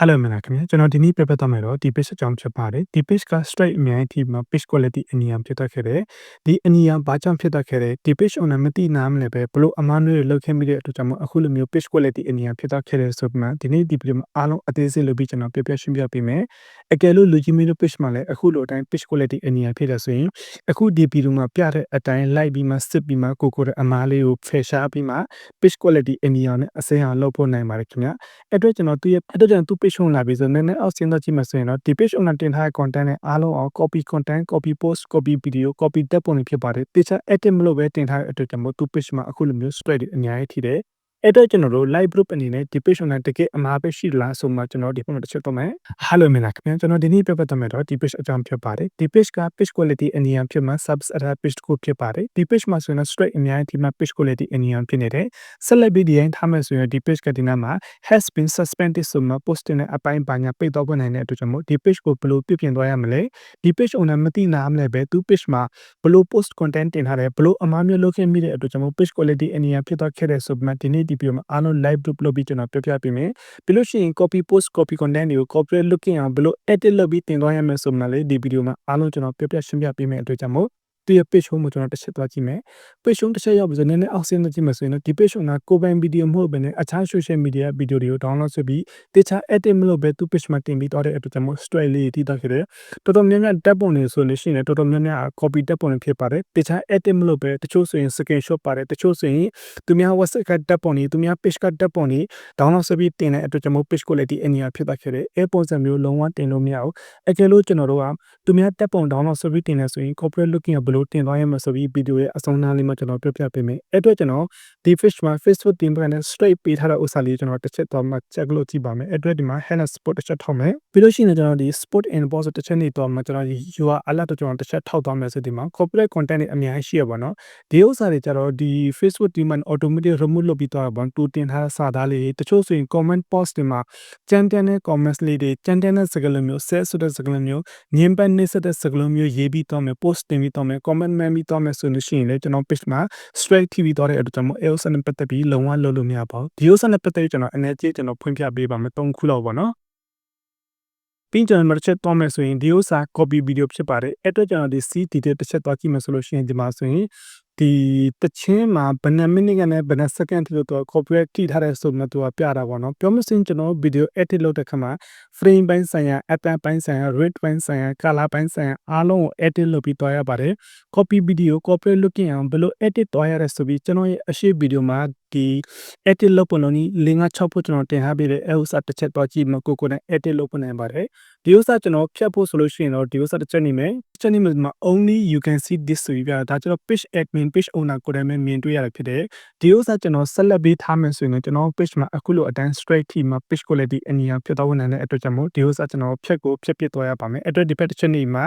Hello မင်္ဂလာခင်ဗျာကျွန်တော်ဒီနေ့ပြပြသွားမယ်တော့ဒီ page အကြောင်းဖြစ်ပါတယ်ဒီ page က straight အများကြီးမှာ page quality အနီရောင်ဖြစ်တတ်ခဲ့တယ်ဒီအနီရောင်ဘာကြောင့်ဖြစ်တတ်ခဲ့တယ်ဒီ page owner မသိနားမလဲပဲဘလို့အမားနွေးတွေလောက်ခဲ့မိတဲ့အတွက်ကြောင့်အခုလိုမျိုး page quality အနီရောင်ဖြစ်တတ်ခဲ့တယ်ဆိုပြီးမှဒီနေ့ဒီ video မှာအားလုံးအသေးစိတ်လုပ်ပြီးကျွန်တော်ပြပြရှင်းပြပေးမယ်အကယ်လို့လူကြီးမင်းတို့ page မှာလည်းအခုလိုအတိုင်း page quality အနီရောင်ဖြစ်တယ်ဆိုရင်အခုဒီ video မှာပြတဲ့အတိုင်းလိုက်ပြီးမှစစ်ပြီးမှကိုကိုတဲ့အမားလေးကိုဖယ်ရှားပြီးမှ page quality အနီရောင်နဲ့အစင်းအောင်လုပ်ဖို့နိုင်ပါတယ်ခင်ဗျာအဲ့အတွက်ကျွန်တော်သူ့ရဲ့အဲ့အတွက်ကျွန်တော်သူ့ page ဝင်လာပြီးဆိုနည်းနည်းအောက်ဆင်းတော့ကြည့်မှဆိုရင်တော့ဒီ page owner တင်ထားတဲ့ content နဲ့အားလုံးအောင် copy content copy post copy video copy တက်ပုံတွေဖြစ်ပါတယ်တခြား edit မလုပ်ဘဲတင်ထားတဲ့အတွက်ကြောင့်မို့သူ page မှာအခုလိုမျိုး straight တွေအများကြီးထိတယ် အဲ့တော့ကျွန်တော်တို့ live group အနေနဲ့ဒီ page owner တကယ်အမှားပဲရှိလားဆိုမှကျွန်တော်ဒီပုံတစ်ချက်တော့မယ် Hello မင်္ဂလာခင်ဗျာကျွန်တော်ဒီနေ့ပြပြသွားမယ်တော့ဒီ page အကြောင်းဖြစ်ပါတယ်ဒီ page က page quality အနီရောင်ဖြစ်မှာ subs attach page ကိုဖြစ်ပါတယ်ဒီ page မှာဆိုရင်တော့ straight အများကြီးဒီမှာ page quality အနီရောင်ဖြစ်နေတယ်ဆက်လက်ပြီးဒီရင်ထားမယ်ဆိုရင်ဒီ page ကဒီနားမှာ has been suspended ဆိုမှ post တဲ့အပိုင်းပါညာပိတ်တော့ဖို့နိုင်တဲ့အတွက်ကြောင့်မို့ဒီ page ကိုဘယ်လိုပြပြင်သွားရမလဲဒီ page owner မသိနားမလဲပဲသူ page မှာဘယ်လို post content တင်ထားတယ်ဘယ်လိုအမှားမျိုးလုပ်ခဲ့မိတဲ့အတွက်ကြောင့်မို့ page quality အနီရောင်ဖြစ်သွားခဲ့တဲ့ဆိုမှဒီနေ့ဒီ video မှာအားလုံး live group လုပ်ပြီးကျွန်တော်ပြပြပေးမယ်ပြီးလို့ရှိရင် copy post copy content တွေကို copyright looking အောင်ဘယ်လို edit လုပ်ပြီးတင်သွားရမလဲဆိုမှလည်းဒီ video မှာအားလုံးကျွန်တော်ပြပြရှင်းပြပေးမယ်အတွက်ကြောင့်မို့ သူရဲ့ page home ကိုကျွန်တော်တစ်ချက်သွားကြည့်မယ် page home တစ်ချက်ရောက်ပြီဆိုနည်းနည်းအောက်ဆင်းသွားကြည့်မယ်ဆိုရင်တော့ဒီ page home ကကိုပိုင်ဗီဒီယိုမဟုတ်ဘဲနဲ့အခြား social media ဗီဒီယိုတွေကို download ဆွဲပြီးတခြား edit မလုပ်ဘဲသူ page မှာတင်ပြီးတော့တဲ့အတွက်ကြောင့်မို့ straight လေးထိတော့ခဲ့တယ်တော်တော်များများတက်ပုံတွေဆိုလို့ရှိရင်တော်တော်များများ copy တက်ပုံတွေဖြစ်ပါတယ်တခြား edit မလုပ်ဘဲတချို့ဆိုရင် screenshot ပါတယ်တချို့ဆိုရင်သူများ WhatsApp ကတက်ပုံတွေသူများ page ကတက်ပုံတွေ download ဆွဲပြီးတင်တဲ့အတွက်ကြောင့်မို့ page quality အနီရောဖြစ်တော့ခဲ့တယ်အဲပုံစံမျိုးလုံးဝတင်လို့မရဘူးအကယ်လို့ကျွန်တော်တို့ကသူများတက်ပုံ download ဆွဲပြီးတင်နေဆိုရင် corporate looking ကဘယ်လိုတင်သွားရမလဲဆိုပြီးဗီဒီယိုရဲ့အဆုံးနားလေးမှာကျွန်တော်ပြပြပေးမယ်အဲ့အတွက်ကျွန်တော်ဒီ fish မှာ Facebook တင်ပကနေ straight ပေးထားတဲ့ဥစ္စာလေးကျွန်တော်တစ်ချက်တော့မှ check လုပ်ကြည့်ပါမယ်အဲ့အတွက်ဒီမှာ Hannah Sport တစ်ချက်ထောက်မယ်ပြီးလို့ရှိရင်ကျွန်တော်ဒီ Sport and Boss တစ်ချက်နေတော့မှကျွန်တော်ဒီ UR alert တော့ကျွန်တော်တစ်ချက်ထောက်သွားမယ်ဆိုဒီမှာ corporate content တွေအများကြီးရှိရပါတော့ဒီဥစ္စာတွေကျတော့ဒီ Facebook ဒီမှာ automatic remove လုပ်ပြီးတော့ဘာတူတင်ထားတဲ့စာသားလေးတချို့ဆိုရင် comment post တွေမှာကြမ်းတမ်းတဲ့ comments လေးတွေကြမ်းတမ်းတဲ့စကားလုံးမျိုး set ဆိုတဲ့စကားလုံးမျိုးညင်ပန်းနေစတဲ့စကားလုံးမျိုးရေးပြီးတော့မယ် post တင်ပြီးတော့မယ် comment မှန်ပြီးတော့မယ်ဆိုလို့ရှိရင်လည်းကျွန်တော် page မှာ straight TV တော့တဲ့အတွက်ကြောင့်မို့ EOS နဲ့ပတ်သက်ပြီးလုံးဝလုပ်လို့မရပါဘူးဒီ EOS နဲ့ပတ်သက်ပြီးကျွန်တော် energy ကျွန်တော်ဖွင့်ပြပေးပါမယ်၃ခုလောက်ပေါ့နော်ပြီးကျွန်တော်မတစ်ချက်သွားမယ်ဆိုရင်ဒီဥစ္စာ copy video ဖြစ်ပါတယ်အဲ့အတွက်ကျွန်တော်ဒီ C detail တစ်ချက်သွားကြည့်မယ်ဆိုလို့ရှိရင်ဒီမှာဆိုရင် ဒီတချင်းမှာဘယ်နှမိနစ်ကနေဘယ်နှစက္ကန့်ထိလို့တော့ copyright ထိထားတဲ့ဆိုမှသူကပြတာပေါ့နော်ပြောမစင်ကျွန်တော် video edit လုပ်တဲ့ခါမှာ frame ပိုင်းဆိုင်ရာ app ပိုင်းဆိုင်ရာ rate ပိုင်းဆိုင်ရာ color ပိုင်းဆိုင်ရာအားလုံးကို edit လုပ်ပြီးတွားရပါတယ် copy video copyright looking အောင်ဘယ်လို edit တွားရလဲဆိုပြီးကျွန်တော်ရဲ့အရှိ video မှာဒီ edit လုပ်ပုံလုံးကြီး၄၅6ဖို့ကျွန်တော်တင်ထားပေးတဲ့အဲဥစားတစ်ချက်တွားကြည့်မှကိုကိုနဲ့ edit လုပ်ပုံနိုင်ပါတယ်ဒီဥစားကျွန်တော်ဖြတ်ဖို့ဆိုလို့ရှိရင်တော့ဒီဥစားတစ်ချက်နေမယ်ချက်နေမှာ only you can see this ဆိုပြီးပြတာဒါကျွန်တော် page admin page owner ကိုယ်တိုင်ပဲမြင်တွေ့ရတာဖြစ်တယ်ဒီဥစားကျွန်တော်ဆက်လက်ပေးထားမယ်ဆိုရင်ကျွန်တော် page မှာအခုလိုအတိုင်း straight ထိမှာ page quality အနီရောင်ဖြစ်သွားနိုင်တဲ့အတွက်ကြောင့်မို့ဒီဥစားကျွန်တော်ဖြတ်ကိုဖြတ်ပစ်သွားရပါမယ်အဲ့အတွက်ဒီဖက်တစ်ချက်နေမှာ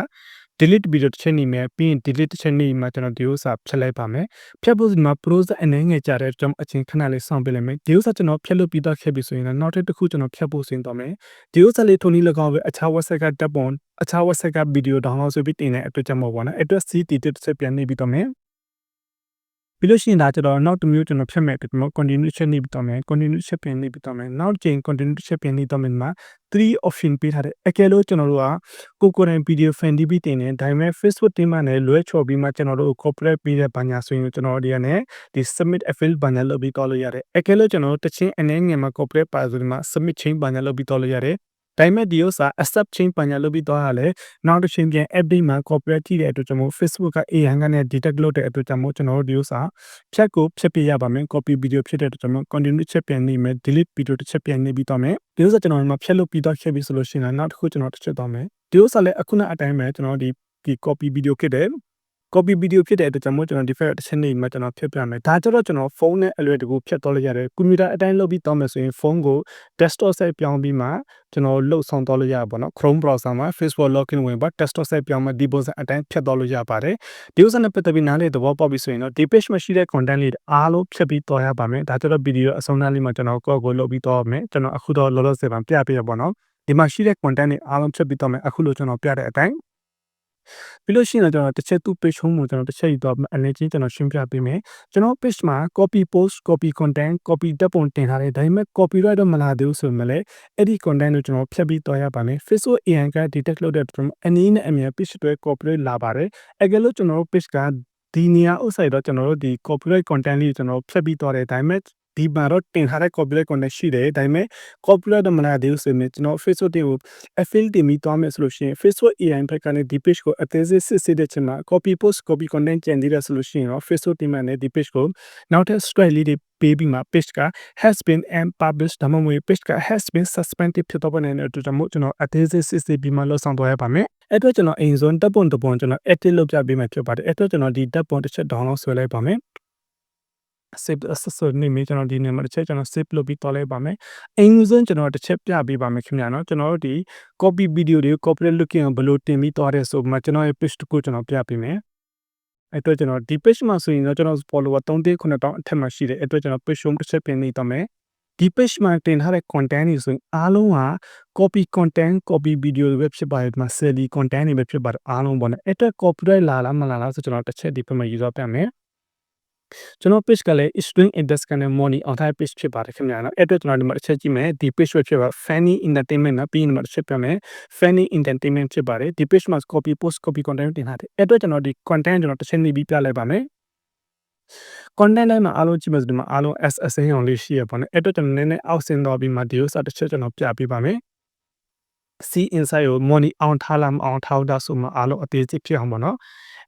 delete video တစ်ချက်နေမယ်ပြီးရင် delete တစ်ချက်နေမှာကျွန်တော်ဒီဥစ္စာဖြတ်လိုက်ပါမယ်ဖြတ်ဖို့ဒီမှာ browser အနေငယ်ကြတဲ့ကျွန်တော်အချင်းခဏလေးစောင့်ပေးလိုက်မယ်ဒီဥစ္စာကျွန်တော်ဖြတ်လို့ပြီးတော့ခဲ့ပြီဆိုရင်လည်းနောက်တစ်ခုကျွန်တော်ဖြတ်ဖို့စဉ်းတော့မယ်ဒီဥစ္စာလေးထုံနည်း၎င်းပဲအခြား website ကတက်ပုံအခြား website က video download ဆိုပြီးတင်တဲ့အတွက်ကြောင့်မဟုတ်ပါဘူး။ address CT တစ်ချက်ပြန်နေပြီးတော့မယ် ပြီးလို့ရှိရင်ဒါကျတော့နောက်တစ်မျိုးကျွန်တော်ဖြတ်မဲ့ပြီးတော့ continue ချက်နေပြီးတော့မယ် continue ချက်ပြန်နေပြီးတော့မယ်နောက်ချိန် continue ချက်ပြန်နေတော့မယ်မှာ3 option ပေးထားတယ်အကယ်လို့ကျွန်တော်တို့ကကိုကိုယ်တိုင် video fan DB တင်နေဒါပေမဲ့ Facebook တင်မှလည်းလွဲချော်ပြီးမှကျွန်တော်တို့ corporate ပေးတဲ့ဘာညာဆိုရင်ကျွန်တော်တို့ကနေဒီ submit affiliate ဘာညာလုပ်ပြီးတော့လို့ရတယ်အကယ်လို့ကျွန်တော်တို့တချင်းအနေငယ်မှာ corporate ပါဆိုဒီမှာ submit chain ဘာညာလုပ်ပြီးတော့လို့ရတယ် ဒါပေမဲ့ဒီဥစ္စာ accept chain ပညာလုပ်ပြီးသွားရလဲနောက်တစ်ချိန်ပြန် update မှာ copyright ထိတဲ့အတွက်ကြောင့်မို့ Facebook က AI ကနေ detect လုပ်တဲ့အတွက်ကြောင့်မို့ကျွန်တော်တို့ဒီဥစ္စာဖြတ်ကိုဖြတ်ပြရပါမယ် copy video ဖြစ်တဲ့အတွက်ကြောင့်မို့ continue ချက်ပြန်နေမယ် delete video တစ်ချက်ပြန်နေပြီးသွားမယ်ဒီဥစ္စာကျွန်တော်တို့မှာဖြတ်လို့ပြီးသွားခဲ့ပြီဆိုလို့ရှိရင်နောက်တစ်ခုကျွန်တော်တစ်ချက်သွားမယ်ဒီဥစ္စာလည်းအခုနအတိုင်းပဲကျွန်တော်ဒီဒီ copy video ဖြစ်တယ် copy video ဖြစ်တဲ့အတွက်ကြောင့်မို့ကျွန်တော် default တစ်ချက်နေမှာကျွန်တော်ဖြတ်ပြမယ်ဒါကြတော့ကျွန်တော်ဖုန်းနဲ့အလွယ်တကူဖြတ်တော့လို့ရတယ်ကွန်ပျူတာအတိုင်းလုပ်ပြီးတော့မယ်ဆိုရင်ဖုန်းကို desktop set ပြောင်းပြီးမှကျွန်တော်လှုပ်ဆောင်တော့လို့ရပါတော့ Chrome browser မှာ Facebook login ဝင်ပါ desktop set ပြောင်းမှဒီပုံစံအတိုင်းဖြတ်တော့လို့ရပါတယ်ဒီဥစ္စာနဲ့ပတ်သက်ပြီးနားလေသဘောပေါက်ပြီဆိုရင်တော့ဒီ page မှာရှိတဲ့ content လေးအားလုံးဖြတ်ပြီးတော့ရပါမယ်ဒါကြတော့ video အဆုံးသတ်လေးမှာကျွန်တော်ကိုယ့်ကိုလုပ်ပြီးတော့မယ်ကျွန်တော်အခုတော့လောလောဆယ်ပါပြပြရပါတော့ဒီမှာရှိတဲ့ content တွေအားလုံးဖြတ်ပြီးတော့မယ်အခုလိုကျွန်တော်ပြတဲ့အတိုင်း ပြီးလို့ရှိရင်တော့ကျွန်တော်တစ်ချက်သူ့ page home ကိုကျွန်တော်တစ်ချက်ယူတော့အနေချင်းကျွန်တော်ရှင်းပြပေးမယ်ကျွန်တော် page မှာ copy post copy content copy တက်ပုံတင်ထားတယ်ဒါပေမဲ့ copyright တော့မလာသေးဘူးဆိုမှလည်းအဲ့ဒီ content ကိုကျွန်တော်ဖြတ်ပြီးတော့ရပါမယ် Facebook AI က detect လုပ်တဲ့ကျွန်တော်အနည်းနဲ့အမြဲ page တွေ copyright လာပါတယ်အကယ်လို့ကျွန်တော်တို့ page ကဒီနေရာဥစ္စာတော့ကျွန်တော်တို့ဒီ copyright content လေးကိုကျွန်တော်ဖြတ်ပြီးတော့တယ်ဒါပေမဲ့ ဒီမှာတော့တင်ထားတဲ့ copyright content ရှိတယ်ဒါပေမဲ့ copyright တော့မလာသေးဘူးဆိုရင်ကျွန်တော် Facebook တွေကို affiliate တင်ပြီးသွားမယ်ဆိုလို့ရှိရင် Facebook AI ဘက်ကနေဒီ page ကိုအသေးစိတ်စစ်ဆေးတဲ့ချိန်မှာ copy post copy content ကျန်သေးတယ်ဆိုလို့ရှိရင်တော့ Facebook တင်မှလည်းဒီ page ကိုနောက်ထပ် strike လေးတွေပေးပြီးမှ page က has been unpublished ဒါမှမဟုတ် page က has been suspended ဖြစ်တော့တဲ့အတွက်ကြောင့်မို့ကျွန်တော်အသေးစိတ်စစ်ဆေးပြီးမှလောက်ဆောင်သွားရပါမယ်အဲ့တော့ကျွန်တော်အိမ်စွန်တပ်ပုံတပုံကျွန်တော် edit လုပ်ပြပေးမယ်ဖြစ်ပါတယ်အဲ့တော့ကျွန်တော်ဒီတပ်ပုံတစ်ချက် download ဆွဲလိုက်ပါမယ် save accessor နေမိကျွန်တော်ဒီနေမှာတစ်ချက်ကျွန်တော် save လုပ်ပြီးသွားလိုက်ပါမယ်အင်္ဂလိပ်ကျွန်တော်တစ်ချက်ပြပေးပါမယ်ခင်ဗျာနော်ကျွန်တော်တို့ဒီ copy video တွေကို copy looking ဘယ်လိုတင်ပြီးသွားတယ်ဆိုမှကျွန်တော်ရဲ့ page တစ်ခုကျွန်တော်ပြပေးမယ်အဲ့တော့ကျွန်တော်ဒီ page မှာဆိုရင်တော့ကျွန်တော် follower 3,900အထက်မှာရှိတယ်အဲ့တော့ကျွန်တော် page home တစ်ချက်ပြင်နေတော့မယ်ဒီ page မှာတင်ထားတဲ့ content တွေဆိုရင်အားလုံးက copy content copy video တွေပဲဖြစ်ပါတယ်ဒီမှာ selly content တွေပဲဖြစ်ပါတယ်အားလုံးပေါ့နော်အဲ့တော့ copyright လာလားမလာလားဆိုကျွန်တော်တစ်ချက်ဒီဘက်မှာယူသွားပြမယ် ကျွန်တော် page ကလည်း string index ကနေ money on type page ဖြစ်ပါတယ်ခင်ဗျာနော်အဲ့အတွက်ကျွန်တော်ဒီမှာတစ်ချက်ကြည့်မယ်ဒီ page ပဲဖြစ်ပါ funny entertainment နော်ပြီးရင်ဒီမှာတစ်ချက်ပြမယ် funny entertainment ဖြစ်ပါတယ်ဒီ page မှာ copy post copy content တင်ထားတယ်အဲ့အတွက်ကျွန်တော်ဒီ content ကျွန်တော်တစ်ချက်နေပြီးပြလိုက်ပါမယ် content တိုင်းမှာအားလုံးကြည့်မယ်ဆိုဒီမှာအားလုံး S အစိမ်းအောင်လေးရှိရပါနဲ့အဲ့တော့ကျွန်တော်နည်းနည်းအောက်ဆင်းသွားပြီးမှဒီဥစ္စာတစ်ချက်ကျွန်တော်ပြပေးပါမယ် C inside ကို money အောင်ထားလားမအောင်ထားတာဆိုမှအားလုံးအသေးစိတ်ဖြစ်အောင်ပါနော်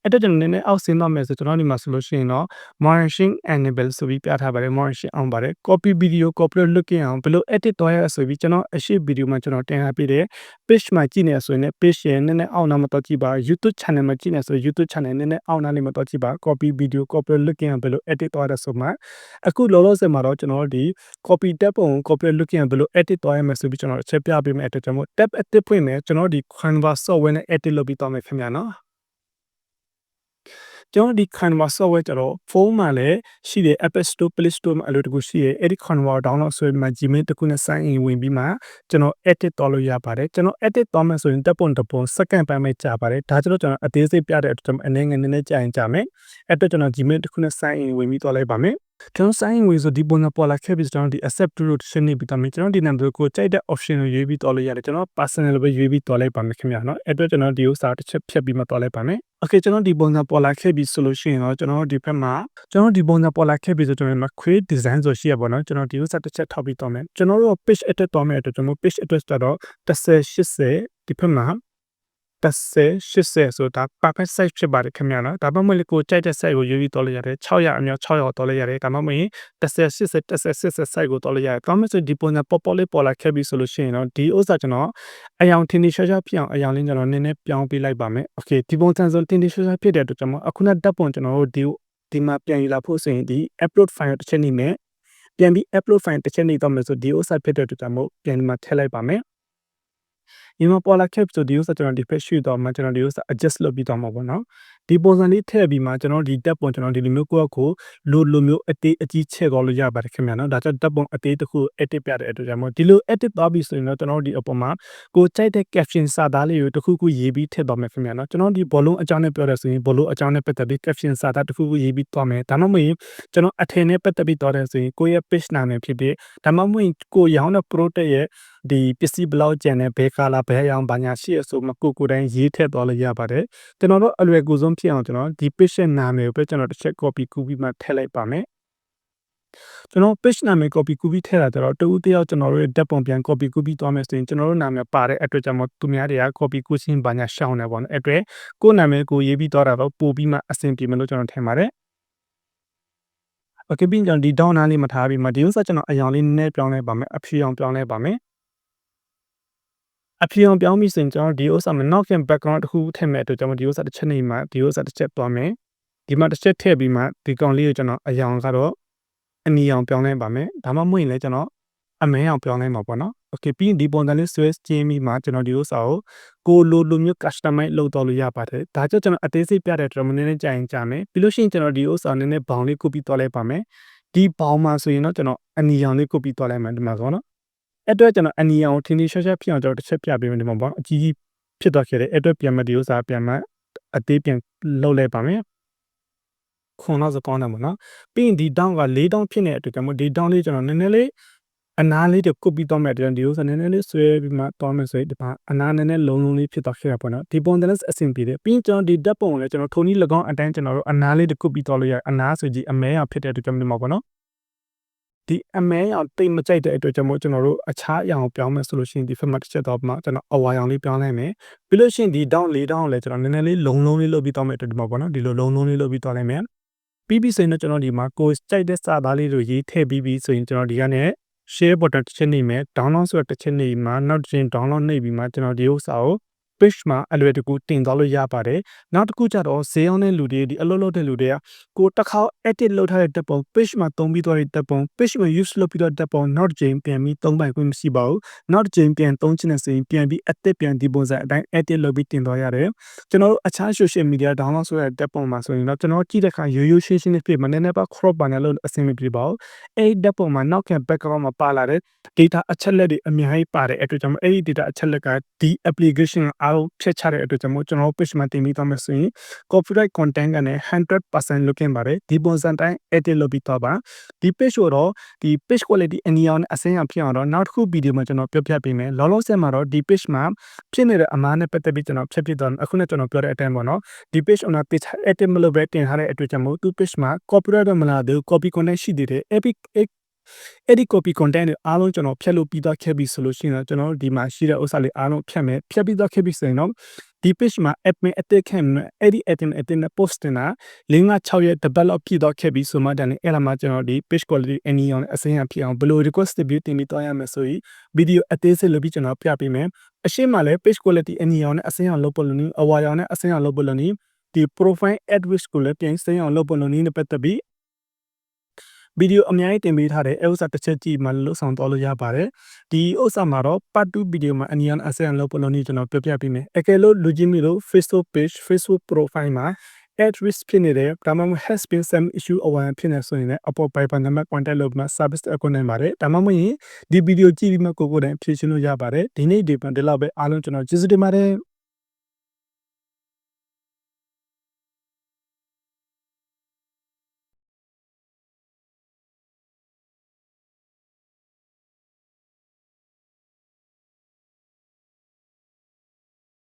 အဲ့တော့ကျွန်တော်နည်းနည်းအောက်ဆင်းသွားမယ်ဆိုကျွန်တော်ဒီမှာဆိုလို့ရှိရင်တော့ monitoring enable ဆိုပြီးပြထားပါတယ် monitoring အောင်ပါတယ် copy video copy လုပ်ကြအောင်ဘယ်လို edit တော့ရဆိုပြီးကျွန်တော်အရှိ video မှာကျွန်တော်တင်ထားပေးတယ် page မှာကြည့်နေဆိုရင်လည်း page ရဲ့နည်းနည်းအောက်နားမှာတော့ကြည့်ပါ YouTube channel မှာကြည့်နေဆို YouTube channel နည်းနည်းအောက်နားလေးမှာတော့ကြည့်ပါ copy video copy လုပ်ကြအောင်ဘယ်လို edit တော့ရဆိုမှအခုလောလောဆယ်မှာတော့ကျွန်တော်တို့ဒီ copy tab ပုံ copy လုပ်ကြအောင်ဘယ်လို edit တော့ရမလဲဆိုပြီးကျွန်တော်ချက်ပြပေးမယ်အတွက်ကျွန်တော် tab edit ဖွင့်မယ်ကျွန်တော်ဒီ Canva software နဲ့ edit လုပ်ပြီးတော့မယ်ခင်ဗျာနော် ကျွန်တော်ဒီ Canva software ကျတော့ဖုန်းမှာလည်းရှိတယ် Apple Store Play Store မှာအလိုတကူရှိတယ်အဲ့ဒီ Canva download ဆွဲပြီးမှ Gmail တခုနဲ့ sign in ဝင်ပြီးမှကျွန်တော် edit တော့လို့ရပါတယ်ကျွန်တော် edit တော့မယ်ဆိုရင်တပ်ပုံတပုံ second ပိုင်းပဲကြာပါတယ်ဒါကျတော့ကျွန်တော်အသေးစိတ်ပြတဲ့အတွက်ကျွန်တော်အနေငယ်နည်းနည်းကြာရင်ကြာမယ်အဲ့တော့ကျွန်တော် Gmail တခုနဲ့ sign in ဝင်ပြီးတော့လိုက်ပါမယ် ကျွန်တော် sign in ဝင်ဆိုဒီပုံနဲ့ပေါ်လာခဲ့ပြီးကျွန်တော်ဒီ accept to လို့ရှင်းနေပြီးတော့ကျွန်တော်ဒီ number ကိုကြိုက်တဲ့ option ကိုရွေးပြီးတော့လို့ရတယ်ကျွန်တော် personal ပဲရွေးပြီးတော့လိုက်ပါမယ်ခင်ဗျာနော်အဲ့တော့ကျွန်တော်ဒီဥစားတစ်ချက်ဖြတ်ပြီးမှတော့လိုက်ပါမယ် okay ကျွန်တော်ဒီပုံစံပေါ်လာခဲ့ပြီဆိုလို့ရှိရင်တော့ကျွန်တော်ဒီဘက်မှာကျွန်တော်ဒီပုံစံပေါ်လာခဲ့ပြီဆိုကျွန်တော်ဒီမှာ create design ဆိုရှိရပါတော့ကျွန်တော်ဒီဥစားတစ်ချက်ထောက်ပြီးတော့မယ်ကျွန်တော်တို့ page address တော့မယ်အတွက်ကျွန်တော် page address တော့1080ဒီဘက်မှာ 30 80ဆိုတာ perfect size ဖြစ်ပါတယ်ခင်ဗျာနော်ဒါမှမဟုတ်ကိုကြိုက်တဲ့ size ကိုရွေးပြီးတော့လို့ရတယ်600အမြောက်600တော့လို့ရတယ်ဒါမှမဟုတ်30 80 30 80 size ကိုတော့လို့ရတယ်ဒါမှမဟုတ်ဒီပုံစံပေါ်ပေါ်လေးပေါ်လာခဲ့ပြီဆိုလို့ရှိရင်တော့ဒီဥစ္စာကျွန်တော်အယောင်ထင်းထင်းရှားရှားဖြစ်အောင်အယောင်လေးကျွန်တော်နည်းနည်းပြောင်းပေးလိုက်ပါမယ် okay ဒီပုံစံဆိုထင်းထင်းရှားရှားဖြစ်တဲ့အတွက်ကျွန်တော်အခုနဓာတ်ပုံကျွန်တော်တို့ဒီဒီမှာပြန်ယူလာဖို့ဆိုရင်ဒီ upload file တစ်ချက်နေမယ်ပြန်ပြီး upload file တစ်ချက်နေတော့မယ်ဆိုဒီဥစ္စာဖြစ်တဲ့အတွက်ကျွန်တော်ပြန်ဒီမှာထည့်လိုက်ပါမယ် ဒီမှာပေါ်လာခဲ့ဆိုဒီဥစ္စာကျွန်တော်ဒီ page ရှိတော့မှကျွန်တော်ဒီဥစ္စာ adjust လုပ်ပြီးတော့မှာပေါ့နော်ဒီပုံစံလေးထည့်ပြီးမှကျွန်တော်ဒီ tab ပုံကျွန်တော်ဒီလိုမျိုးကိုယ့်ကိုလိုလိုမျိုးအသေးအကြီးချဲ့သွားလို့ရပါတယ်ခင်ဗျာနော်ဒါကြောင့် tab ပုံအသေးတစ်ခု edit ပြတဲ့အတွက်ကြောင့်မို့ဒီလို edit သွားပြီဆိုရင်တော့ကျွန်တော်ဒီအပေါ်မှာကိုကြိုက်တဲ့ caption စာသားလေးကိုတစ်ခုခုရေးပြီးထည့်သွားမယ်ခင်ဗျာနော်ကျွန်တော်ဒီဘောလုံးအကြောင်းနဲ့ပြောရဆိုရင်ဘောလုံးအကြောင်းနဲ့ပတ်သက်ပြီး caption စာသားတစ်ခုခုရေးပြီးသွားမယ်ဒါမှမဟုတ်ကျွန်တော်အထင်နဲ့ပတ်သက်ပြီးသွားတယ်ဆိုရင်ကိုယ့်ရဲ့ page နာမည်ဖြစ်ဖြစ်ဒါမှမဟုတ်ကိုရောင်းတဲ့ product ရဲ့ ဒီပစ္စည်းဘလောက်ကျန်တဲ့ဘဲကာလာဘဲရောင်ဘာညာရှိရဆိုမှကိုကိုတိုင်းရေးထည့်သွားလို့ရပါတယ်ကျွန်တော်တို့အလွယ်ကူဆုံးဖြစ်အောင်ကျွန်တော်ဒီ page နာမည်ကိုပဲကျွန်တော်တစ်ချက် copy ကူးပြီးမှထည့်လိုက်ပါမယ်ကျွန်တော် page နာမည် copy ကူးပြီးထည့်တာကြတော့တူတယောက်ကျွန်တော်တို့ရဲ့တက်ပုံပြန် copy ကူးပြီးသွားမယ်ဆိုရင်ကျွန်တော်တို့နာမည်ပါတဲ့အတွက်ကြောင့်မို့သူများတွေက copy ကူးရှင်းဘာညာရှောင်းနေပါတော့အဲ့အတွက်ကိုယ်နာမည်ကိုရေးပြီးသွားတာတော့ပို့ပြီးမှအဆင်ပြေမယ်လို့ကျွန်တော်ထင်ပါတယ်โอเคပြီးကျွန်တော်ဒီ down နားလေးမှာထားပြီးမှဒီဥစ္စာကျွန်တော်အယောင်လေးနည်းနည်းပြောင်းလဲပါမယ်အဖြူအောင်ပြောင်းလဲပါမယ် အဖြေအောင်ပြောင်းပြီးဆိုရင်ကျွန်တော်ဒီဥစ္စာမှာ knock in background တစ်ခုထည့်မဲ့အတွက်ကျွန်တော်ဒီဥစ္စာတစ်ချက်နေမှာဒီဥစ္စာတစ်ချက်သွားမယ်ဒီမှာတစ်ချက်ထည့်ပြီးမှဒီကောင်လေးကိုကျွန်တော်အယောင်ကတော့အနီအောင်ပြောင်းလဲပါမယ်ဒါမှမဟုတ်ရင်လည်းကျွန်တော်အမဲအောင်ပြောင်းလဲမှာပေါ့နော် okay ပြီးရင်ဒီပုံစံလေး switch ကျင်းပြီးမှကျွန်တော်ဒီဥစ္စာကိုကိုလိုလိုမျိုး customize လုပ်တော့လို့ရပါတယ်ဒါကြောင့်ကျွန်တော်အသေးစိတ်ပြတဲ့အတွက်နည်းနည်းကြာရင်ကြာမယ်ပြီးလို့ရှိရင်ကျွန်တော်ဒီဥစ္စာနည်းနည်းဘောင်လေးကုပြီးသွားလိုက်ပါမယ်ဒီဘောင်မှာဆိုရင်တော့ကျွန်တော်အနီအောင်လေးကုပြီးသွားလိုက်မယ်ဒီမှာဆိုတော့ အဲ့အတွက်ကျွန်တော်အနီအောင်ထင်းထင်းရှားရှားဖြစ်အောင်ကျွန်တော်တစ်ချက်ပြပေးမယ်ဒီမှာပေါ့အကြီးကြီးဖြစ်သွားခဲ့တယ်အဲ့အတွက်ပြန်မဒီဥစ္စာပြန်မအသေးပြန်လှုပ်လိုက်ပါမယ်ခွန်တော့စကောင်းတယ်ပေါ့နော်ပြီးရင်ဒီ down က၄ down ဖြစ်နေတဲ့အတွက်ကြောင့်မို့ဒီ down လေးကျွန်တော်နည်းနည်းလေးအနားလေးတွေကုတ်ပြီးတော့မဲ့တဲ့ဒီဥစ္စာနည်းနည်းလေးဆွဲပြီးမှတော့မယ်ဆိုရင်ဒီမှာအနားနည်းနည်းလုံးလုံးလေးဖြစ်တော့ခဲ့တာပေါ့နော်ဒီပုံတန်းအဆင်ပြေတယ်ပြီးရင်ကျွန်တော်ဒီဓာတ်ပုံကိုလည်းကျွန်တော်ထုံနည်း၎င်းအတိုင်းကျွန်တော်တို့အနားလေးတွေကုတ်ပြီးတော့လို့ရအနားဆိုကြီးအမဲအောင်ဖြစ်တဲ့အတွက်ကြောင့်ဒီမှာပေါ့နော် ဒီအမဲရောင်တိတ်မကြိုက်တဲ့အတွက်ကြောင့်မို့ကျွန်တော်တို့အခြားအရာကိုပြောင်းမယ်ဆိုလို့ရှိရင်ဒီ format တစ်ချက်တော့မှကျွန်တော်အဝါရောင်လေးပြောင်းလိုက်မယ်ပြီးလို့ရှိရင်ဒီ down ၄ down ကိုလည်းကျွန်တော်နည်းနည်းလေးလုံးလုံးလေးလုပ်ပြီးတော့မယ်အတွက်ဒီမှာပေါ့နော်ဒီလိုလုံးလုံးလေးလုပ်ပြီးတော့လိုက်မယ်ပြီးပြီဆိုရင်တော့ကျွန်တော်ဒီမှာကိုယ်ကြိုက်တဲ့စာသားလေးတွေရေးထည့်ပြီးပြီဆိုရင်ကျွန်တော်ဒီကနေ share button တစ်ချက်နှိပ်မယ် download ဆိုတဲ့တစ်ချက်နှိပ်မှာနောက်တစ်ချိန် download နှိပ်ပြီးမှကျွန်တော်ဒီဥစ္စာကို page မှာအလွယ်တကူတင်သွားလို့ရပါတယ်နောက်တစ်ခုကျတော့ဈေးအောင်တဲ့လူတွေဒီအလုပ်လုပ်တဲ့လူတွေကကိုတစ်ခါ edit လုပ်ထားတဲ့တပ်ပုံ page မှာသုံးပြီးသွားတဲ့တပ်ပုံ page မှာ use လုပ်ပြီးတော့တပ်ပုံနောက်တစ်ချိန်ပြန်ပြီးသုံးပိုင်ခွင့်မရှိပါဘူးနောက်တစ်ချိန်ပြန်သုံးချင်တဲ့ဆိုရင်ပြန်ပြီးအသစ်ပြန်ဒီပုံစံအတိုင်း edit လုပ်ပြီးတင်သွားရတယ်ကျွန်တော်တို့အခြား social media download ဆိုတဲ့တပ်ပုံမှာဆိုရင်တော့ကျွန်တော်ကြည့်တဲ့အခါရိုးရိုးရှင်းရှင်းလေးဖြစ်မနေနဲ့ပါ crop ပါနဲ့လို့အဆင်မပြေပါဘူးအဲ့ဒီတပ်ပုံမှာနောက်ခံ background မှာပါလာတဲ့ data အချက်လက်တွေအများကြီးပါတဲ့အတွက်ကြောင့်အဲ့ဒီ data အချက်လက်ကဒီ application အားလုံးဖြတ်ချတဲ့အတွက်ကြောင့်မို့ကျွန်တော်တို့ page မှာတင်ပြီးသွားမယ်ဆိုရင် copyright content ကလည်း100%လုကင်ပါတယ်ဒီပုံစံတိုင်း edit လုပ်ပြီးတော့ပါဒီ page ကိုတော့ဒီ page quality အနီအောင်နဲ့အစင်းအောင်ဖြစ်အောင်တော့နောက်တစ်ခု video မှာကျွန်တော်ပြောပြပေးမယ်လောလောဆယ်မှာတော့ဒီ page မှာဖြစ်နေတဲ့အမားနဲ့ပတ်သက်ပြီးကျွန်တော်ဖြတ်ပြတော့အခုနဲ့ကျွန်တော်ပြောတဲ့အတိုင်းပေါ့နော်ဒီ page owner page edit မလုပ်ဘဲတင်ထားတဲ့အတွက်ကြောင့်မို့သူ page မှာ copyright တော့မလာသေးဘူး copy content ရှိသေးတယ် epic အဲ့ဒီ copy content တွေအားလုံးကျွန်တော်ဖြတ်လို့ပြီးသားခဲ့ပြီဆိုလို့ရှိရင်တော့ကျွန်တော်တို့ဒီမှာရှိတဲ့ဥစ္စာလေးအားလုံးဖြတ်မယ်ဖြတ်ပြီးသားခဲ့ပြီဆိုရင်တော့ဒီ page မှာ admin အတက်ခံမယ်အဲ့ဒီ admin အတက်နဲ့ post တင်တာ၄၅6ရက် develop ဖြစ်တော့ခဲ့ပြီဆိုမှတန်အဲ့လာမှာကျွန်တော်ဒီ page quality အနီအောင်အစင်းရဖြစ်အောင်ဘယ်လို request တွေတင်ပြီးတော့ရမယ်ဆိုရင် video အသေးစိတ်လုပ်ပြီးကျွန်တော်ပြပေးမယ်အရှင်းမှာလည်း page quality အနီအောင်နဲ့အစင်းအောင်လုပ်ဖို့လို့နည်းအဝါရောင်နဲ့အစင်းအောင်လုပ်ဖို့လို့နည်းဒီ profile address ကိုလည်းပြန်စင်းအောင်လုပ်ဖို့လို့နည်းနဲ့ပတ်သက်ပြီး ဗီဒီယိုအများကြီးတင်ပေးထားတဲ့အဲဥစ္စာတစ်ချက်ကြည့်မှလွတ်ဆောင်သွားလို့ရပါတယ်ဒီဥစ္စာမှာတော့ part 2ဗီဒီယိုမှာအနီယန်အဆန်လို့ပလို့နေကျွန်တော်ပြောပြပေးမယ်အကယ်လို့လူချင်းမျိုးလို့ Facebook page Facebook profile မှာ at risk ဖြစ်နေတဲ့ဒါမှမဟုတ် has been some issue or ဖြစ်နေဆိုရင်လည်းအပေါ်ပိုင်ပန်နံပါတ် contact လုပ်မှ service အကူနိုင်ပါတယ်ဒါမှမဟုတ်ရင်ဒီဗီဒီယိုကြည့်ပြီးမှကိုကိုယ်တိုင်ဖြည့်ရှင်းလို့ရပါတယ်ဒီနေ့ဒီပန်ဒီလောက်ပဲအားလုံးကျွန်တော်ကျေးဇူးတင်ပါတယ်